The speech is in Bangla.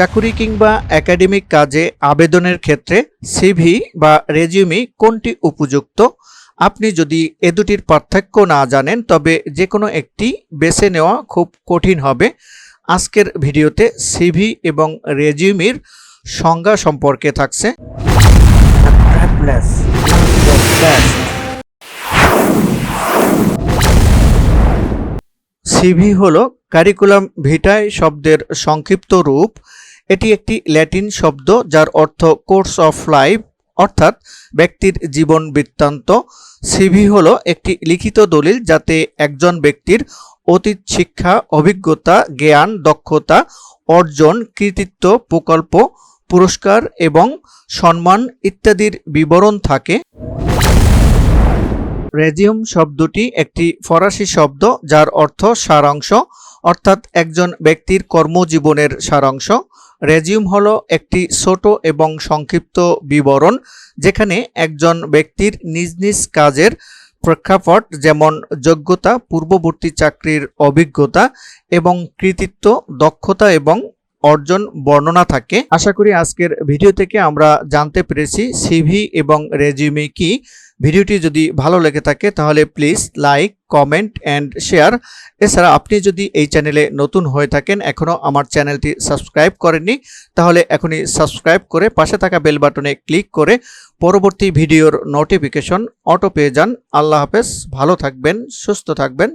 চাকুরি কিংবা একাডেমিক কাজে আবেদনের ক্ষেত্রে সিভি বা রেজিউমি কোনটি উপযুক্ত? আপনি যদি এ দুটির পার্থক্য না জানেন তবে যে কোনো একটি বেছে নেওয়া খুব কঠিন হবে। আজকের ভিডিওতে সিভি এবং রেজিউমির সংজ্ঞা সম্পর্কে থাকছে। সিভি হলো কারিকুলাম ভিটায় শব্দের সংক্ষিপ্ত রূপ। এটি একটি ল্যাটিন শব্দ যার অর্থ কোর্স অফ লাইফ, অর্থাৎ ব্যক্তির জীবন বৃত্তান্ত। সিভি হল একটি লিখিত দলিল যাতে একজন ব্যক্তির অতীত শিক্ষা, অভিজ্ঞতা, জ্ঞান, দক্ষতা, অর্জন, কৃতিত্ব, প্রকল্প, পুরস্কার এবং সম্মান ইত্যাদির বিবরণ থাকে। রেজিউম শব্দটি একটি ফরাসি শব্দ যার অর্থ সারাংশ, অর্থাৎ একজন ব্যক্তির কর্মজীবনের সারাংশ। রেজিউম হলো একটি ছোট এবং সংক্ষিপ্ত বিবরণ যেখানে একজন ব্যক্তির নিজ নিজ কাজের প্রেক্ষাপট যেমন যোগ্যতা, পূর্ববর্তী চাকরির অভিজ্ঞতা এবং কৃতিত্ব, দক্ষতা এবং অর্জন বর্ণনা থাকে। আশা করি আজকের ভিডিও থেকে আমরা জানতে পেরেছি সিভি এবং রেজিউমে কি। ভিডিওটি যদি ভালো লেগে থাকে তাহলে please like, comment and share. এছাড়া আপনি যদি এই চ্যানেলে নতুন হয়ে থাকেন, এখনও আমার চ্যানেলটি সাবস্ক্রাইব করেননি, তাহলে এখনই সাবস্ক্রাইব করে পাশে থাকা বেল বাটনে ক্লিক করে পরবর্তী ভিডিওর নোটিফিকেশন অটো পেয়ে যান। আল্লাহ হাফেজ, ভালো থাকবেন, সুস্থ থাকবেন।